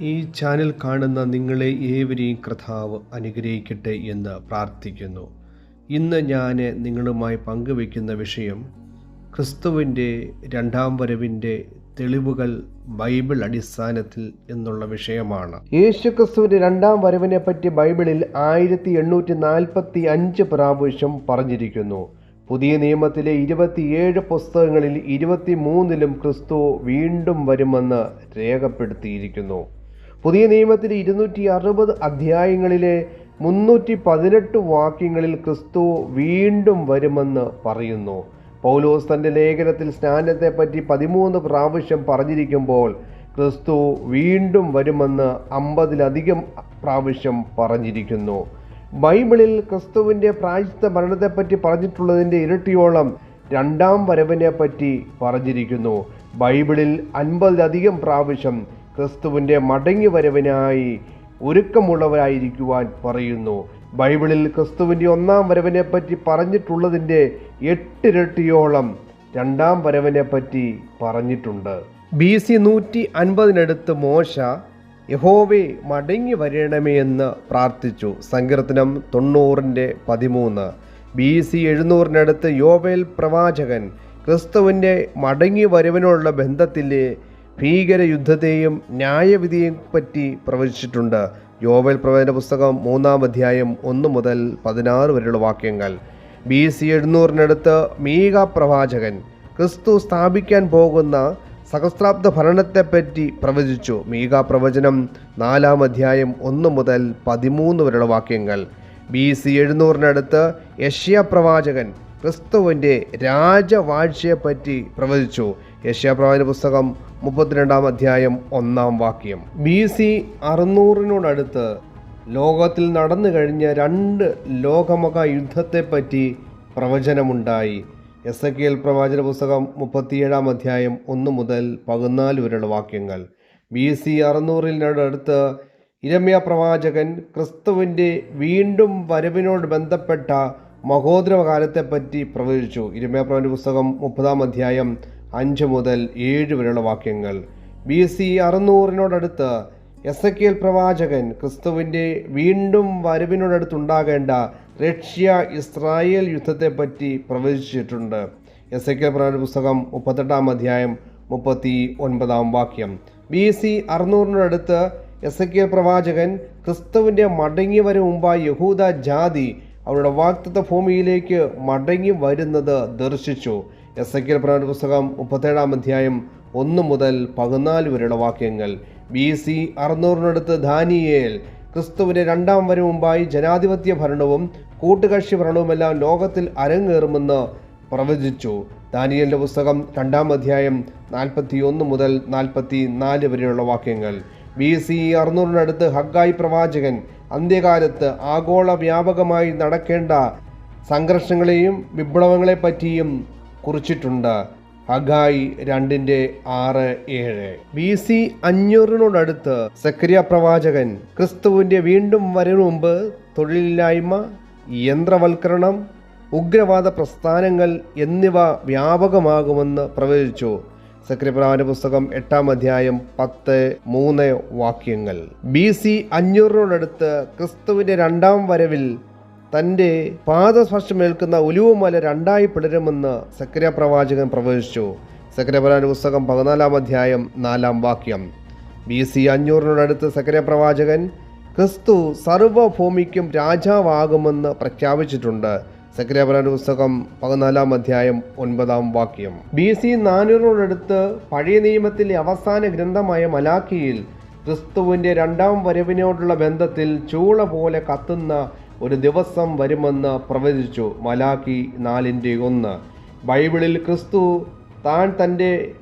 ഈ ചാനൽ കാണുന്ന നിങ്ങളെ ഏവരെയും കർത്താവ് അനുഗ്രഹിക്കട്ടെ എന്ന് പ്രാർത്ഥിക്കുന്നു. ഇന്ന് ഞാൻ നിങ്ങളുമായി പങ്കുവയ്ക്കുന്ന വിഷയം ക്രിസ്തുവിന്റെ രണ്ടാം വരവിന്റെ തെളിവുകൾ ബൈബിൾ അടിസ്ഥാനത്തിൽ എന്നുള്ള വിഷയമാണ്. യേശു ക്രിസ്തുവിന്റെ രണ്ടാം വരവിനെ പറ്റി ബൈബിളിൽ ആയിരത്തി എണ്ണൂറ്റി നാൽപ്പത്തി അഞ്ച് പ്രാവശ്യം പറഞ്ഞിരിക്കുന്നു. പുതിയ നിയമത്തിലെ ഇരുപത്തിയേഴ് പുസ്തകങ്ങളിൽ ഇരുപത്തി മൂന്നിലും ക്രിസ്തു വീണ്ടും വരുമെന്ന് രേഖപ്പെടുത്തിയിരിക്കുന്നു. പുതിയ നിയമത്തിലെ ഇരുന്നൂറ്റി അറുപത് അധ്യായങ്ങളിലെ മുന്നൂറ്റി പതിനെട്ട് വാക്യങ്ങളിൽ ക്രിസ്തു വീണ്ടും വരുമെന്ന് പറയുന്നു. പൗലോസ് തന്റെ ലേഖനത്തിൽ സ്നാനത്തെപ്പറ്റി പതിമൂന്ന് പ്രാവശ്യം പറഞ്ഞിരിക്കുമ്പോൾ ക്രിസ്തു വീണ്ടും വരുമെന്ന് അമ്പതിലധികം പ്രാവശ്യം പറഞ്ഞിരിക്കുന്നു. ബൈബിളിൽ ക്രിസ്തുവിന്റെ പ്രായശ്ചിത്ത മരണത്തെപ്പറ്റി പറഞ്ഞിട്ടുള്ളതിന്റെ ഇരട്ടിയോളം രണ്ടാം വരവിനെ പറ്റി പറഞ്ഞിരിക്കുന്നു. ബൈബിളിൽ അൻപതിലധികം പ്രാവശ്യം ക്രിസ്തുവിന്റെ മടങ്ങി വരവിനായി ഒരുക്കമുള്ളവരായിരിക്കുവാൻ പറയുന്നു. ബൈബിളിൽ ക്രിസ്തുവിന്റെ ഒന്നാം വരവിനെ പറ്റി പറഞ്ഞിട്ടുള്ളതിന്റെ എട്ടിരട്ടിയോളം രണ്ടാം വരവിനെ പറ്റി പറഞ്ഞിട്ടുണ്ട്. ബി സി നൂറ്റി അൻപതിനടുത്ത് മോശ യഹോവെ മടങ്ങി വരണമേ എന്ന് പ്രാർത്ഥിച്ചു. സങ്കീർത്തനം തൊണ്ണൂറിന്റെ പതിമൂന്ന്. ബി സി എഴുന്നൂറിനടുത്ത് യോവേൽ പ്രവാചകൻ ക്രിസ്തുവിന്റെ മടങ്ങി വരവിനുള്ള ബന്ധത്തിലെ ഭീകരയുദ്ധത്തെയും ന്യായവിധിയെയും പറ്റി പ്രവചിച്ചിട്ടുണ്ട്. യോവൽ പ്രവചന പുസ്തകം മൂന്നാം അധ്യായം ഒന്ന് മുതൽ പതിനാറ് വരെയുള്ള വാക്യങ്ങൾ. ബി സി എഴുന്നൂറിനടുത്ത് മീക പ്രവാചകൻ ക്രിസ്തു സ്ഥാപിക്കാൻ പോകുന്ന സഹസ്രാബ്ദ ഭരണത്തെപ്പറ്റി പ്രവചിച്ചു. മീക പ്രവചനം നാലാം അധ്യായം ഒന്ന് മുതൽ പതിമൂന്ന് വരെയുള്ള വാക്യങ്ങൾ. ബി സി എഴുന്നൂറിനടുത്ത് യഷ്യ പ്രവാചകൻ ക്രിസ്തുവിന്റെ രാജവാഴ്ചയെപ്പറ്റി പ്രവചിച്ചു. യശ്യാപ്രവാചന പുസ്തകം മുപ്പത്തിരണ്ടാം അധ്യായം ഒന്നാം വാക്യം. ബി സി അറുന്നൂറിനോടടുത്ത് ലോകത്തിൽ നടന്നു കഴിഞ്ഞ രണ്ട് ലോകമക യുദ്ധത്തെപ്പറ്റി പ്രവചനമുണ്ടായി. എസ് എ കെ എൽ പ്രവാചന പുസ്തകം മുപ്പത്തിയേഴാം അധ്യായം ഒന്ന് മുതൽ പതിനാല് വരെയുള്ള വാക്യങ്ങൾ. ബി സി അറുന്നൂറിനടുത്ത് ഇരമ്യ പ്രവാചകൻ ക്രിസ്തുവിന്റെ വീണ്ടും വരവിനോട് ബന്ധപ്പെട്ട മഹോദരകാലത്തെപ്പറ്റി പ്രവചിച്ചു. ഇരമ്യ പ്രവാചന പുസ്തകം മുപ്പതാം അധ്യായം അഞ്ച് മുതൽ ഏഴ് വരെയുള്ള വാക്യങ്ങൾ. ബി സി അറുന്നൂറിനോടടുത്ത് എസ് എ കെൽ പ്രവാചകൻ ക്രിസ്തുവിന്റെ വീണ്ടും വരവിനോടടുത്തുണ്ടാകേണ്ട റഷ്യ ഇസ്രായേൽ യുദ്ധത്തെപ്പറ്റി പ്രവചിച്ചിട്ടുണ്ട്. എസ് എ കെൽ പ്രവാചക പുസ്തകം മുപ്പത്തെട്ടാം അധ്യായം മുപ്പത്തി ഒൻപതാം വാക്യം. ബി സി അറുന്നൂറിനോടടുത്ത് എസ് എ കെൽ പ്രവാചകൻ ക്രിസ്തുവിന്റെ മടങ്ങി വരും മുമ്പായി യഹൂദ ജാതി അവരുടെ വാക്തത്വ ഭൂമിയിലേക്ക് മടങ്ങി വരുന്നത് ദർശിച്ചു. എസ് എ കെൽ പ്രവചന പുസ്തകം മുപ്പത്തേഴാം അധ്യായം ഒന്ന് മുതൽ പതിനാല് വരെയുള്ള വാക്യങ്ങൾ. ബി സി അറുന്നൂറിനടുത്ത് ധാനിയേൽ ക്രിസ്തുവിന്റെ രണ്ടാം വരും മുമ്പായി ജനാധിപത്യ ഭരണവും കൂട്ടുകക്ഷി ഭരണവുമെല്ലാം ലോകത്തിൽ അരങ്ങേറുമെന്ന് പ്രവചിച്ചു. ദാനിയലിന്റെ പുസ്തകം രണ്ടാം അധ്യായം നാൽപ്പത്തി ഒന്ന് മുതൽ നാൽപ്പത്തി നാല് വരെയുള്ള വാക്യങ്ങൾ. ബി സി അറുന്നൂറിനടുത്ത് ഹഗ്ഗായി പ്രവാചകൻ അന്ത്യകാലത്ത് ആഗോള വ്യാപകമായി നടക്കേണ്ട സംഘർഷങ്ങളെയും വിപ്ലവങ്ങളെ പറ്റിയും കുറിച്ചിട്ടുണ്ട് ഹഗായി രണ്ടിന്റെ ആറ് ഏഴ്. ബി സി അഞ്ഞൂറിനോടടുത്ത് സക്രിയ പ്രവാചകൻ ക്രിസ്തുവിന്റെ വീണ്ടും വരവിന് മുമ്പ് തൊഴിലില്ലായ്മ യന്ത്രവൽക്കരണം ഉഗ്രവാദ പ്രസ്ഥാനങ്ങൾ എന്നിവ വ്യാപകമാകുമെന്ന് പ്രവചിച്ചു. സക്രിപ്രവാന്റെ പുസ്തകം എട്ടാം അധ്യായം പത്ത് മൂന്ന് വാക്യങ്ങൾ. ബി സി അഞ്ഞൂറിനോടടുത്ത് ക്രിസ്തുവിന്റെ രണ്ടാം വരവിൽ തന്റെ പാദസ്പർശമേൽക്കുന്ന ഉലുവുമല രണ്ടായി പിളരുമെന്ന് സക്രിയ പ്രവാചകൻ പ്രവചിച്ചു സക്രിയപുരാൻ പുസ്തകം പതിനാലാം അധ്യായം നാലാം വാക്യം. ബി സി അഞ്ഞൂറിനോടടുത്ത് സക്രിയ പ്രവാചകൻ ക്രിസ്തു സർവഭൂമിക്കും രാജാവാകുമെന്ന് പ്രഖ്യാപിച്ചിട്ടുണ്ട്. സക്രിയപുരാൻ പുസ്തകം പതിനാലാം അധ്യായം ഒൻപതാം വാക്യം. ബി സി നാനൂറിനോടടുത്ത് പഴയ നിയമത്തിലെ അവസാന ഗ്രന്ഥമായ മലാക്കിയിൽ ക്രിസ്തുവിന്റെ രണ്ടാം വരവിനോടുള്ള ബന്ധത്തിൽ ചൂള പോലെ കത്തുന്ന ഒരു ദിവസം വരുമെന്ന് പ്രവചിച്ചു മലാക്കി നാലിന്റെ ഒന്ന്. ബൈബിളിൽ ക്രിസ്തു താൻ തന്റെ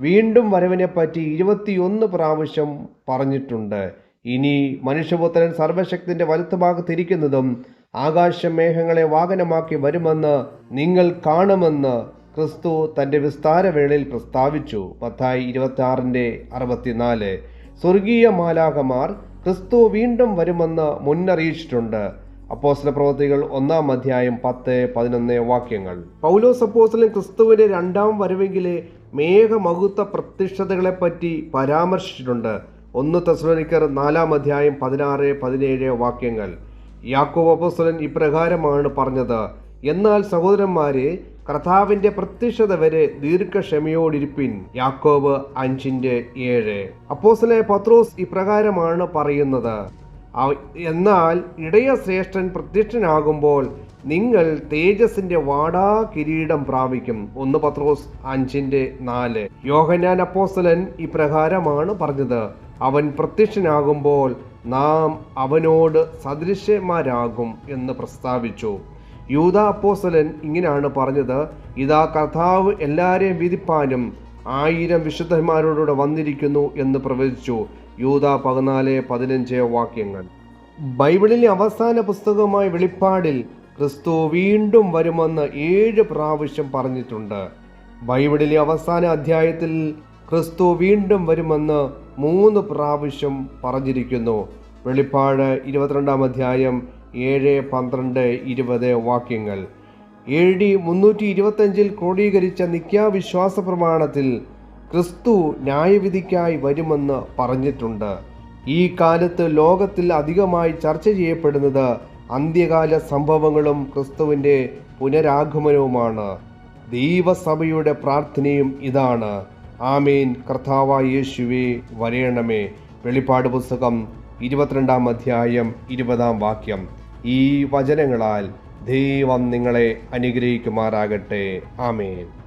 വീണ്ടും വരവിനെപ്പറ്റി ഇരുപത്തിയൊന്ന് പ്രാവശ്യം പറഞ്ഞിട്ടുണ്ട്. ഇനി മനുഷ്യപുത്രൻ സർവശക്തിന്റെ വലത്തുഭാഗത്തിരിക്കുന്നതും ആകാശമേഘങ്ങളെ വാഹനമാക്കി വരുമെന്ന് നിങ്ങൾ കാണുമെന്ന് ക്രിസ്തു തന്റെ വിസ്താരവേളയിൽ പ്രസ്താവിച്ചു. പത്തായി ഇരുപത്തി ആറിന്റെ അറുപത്തിനാല്. സ്വർഗീയ മാലാകമാർ ക്രിസ്തു വീണ്ടും വരുമെന്ന് മുന്നറിയിച്ചിട്ടുണ്ട്. അപ്പോസ്തല പ്രവൃത്തികൾ ഒന്നാം അധ്യായം പത്ത് പതിനൊന്ന് വാക്യങ്ങൾ. പൗലോസ് അപ്പോസ്തലൻ ക്രിസ്തുവിന്റെ രണ്ടാം വരവെങ്കിലെ മേഘമഹുത്ത പ്രത്യക്ഷതകളെ പറ്റി പരാമർശിച്ചിട്ടുണ്ട്. ഒന്ന് തെസ്ലോനിക്കർ നാലാം അധ്യായം പതിനാറ് പതിനേഴ് വാക്യങ്ങൾ. യാക്കോബ് അപ്പോസ്തലൻ ഇപ്രകാരമാണ് പറഞ്ഞത് എന്നാൽ സഹോദരന്മാരെ കർത്താവിന്റെ പ്രത്യക്ഷത വരെ ദീർഘക്ഷമയോടിരിപ്പിൻ. യാക്കോബ് അഞ്ചിന്റെ ഏഴ്. അപ്പോസ്തലൻ പത്രോസ് ഇപ്രകാരമാണ് പറയുന്നത് എന്നാൽ ഇടയ ശ്രേഷ്ഠൻ പ്രത്യക്ഷനാകുമ്പോൾ നിങ്ങൾ തേജസിന്റെ വാടാ കിരീടം പ്രാപിക്കും. ഒന്ന് പത്രോസ് അഞ്ചിന്റെ നാല്. യോഹനാൻ അപ്പോസലൻ ഇപ്രകാരമാണ് പറഞ്ഞത്. അവൻ പ്രത്യക്ഷനാകുമ്പോൾ നാം അവനോട് സദൃശ്യന്മാരാകും എന്ന് പ്രസ്താവിച്ചു. യൂത അപ്പോസലൻ ഇങ്ങനെയാണ് പറഞ്ഞത്. ഇതാ കർത്താവ് എല്ലാവരെയും വിധിപ്പാനും ആയിരം വിശുദ്ധന്മാരോടുകൂടെ വന്നിരിക്കുന്നു എന്ന് പ്രവചിച്ചു. യൂത പതിനാല് പതിനഞ്ച് വാക്യങ്ങൾ. ബൈബിളിലെ അവസാന പുസ്തകമായ വെളിപ്പാടിൽ ക്രിസ്തു വീണ്ടും വരുമെന്ന് ഏഴ് പ്രാവശ്യം പറഞ്ഞിട്ടുണ്ട്. ബൈബിളിലെ അവസാന അധ്യായത്തിൽ ക്രിസ്തു വീണ്ടും വരുമെന്ന് മൂന്ന് പ്രാവശ്യം പറഞ്ഞിരിക്കുന്നു. വെളിപ്പാട് ഇരുപത്തിരണ്ടാം അധ്യായം ഏഴ് പന്ത്രണ്ട് ഇരുപത് വാക്യങ്ങൾ. എ ഡി മുന്നൂറ്റി ഇരുപത്തഞ്ചിൽ ക്രോഡീകരിച്ച നിത്യാവിശ്വാസ പ്രമാണത്തിൽ ക്രിസ്തു ന്യായവിധിക്കായി വരുമെന്ന് പറഞ്ഞിട്ടുണ്ട്. ഈ കാലത്ത് ലോകത്തിൽ അധികമായി ചർച്ച ചെയ്യപ്പെടുന്നത് അന്ത്യകാല സംഭവങ്ങളും ക്രിസ്തുവിന്റെ പുനരാഗമനവുമാണ്. ദൈവസഭയുടെ പ്രാർത്ഥനയും ഇതാണ്. ആമേൻ. കർത്താവായ യേശുവേ വരയണമേ. വെളിപ്പാട് പുസ്തകം ഇരുപത്തിരണ്ടാം അധ്യായം ഇരുപതാം വാക്യം. ഈ വചനങ്ങളാൽ ദൈവം നിങ്ങളെ അനുഗ്രഹിക്കുമാറാകട്ടെ. ആമേൻ.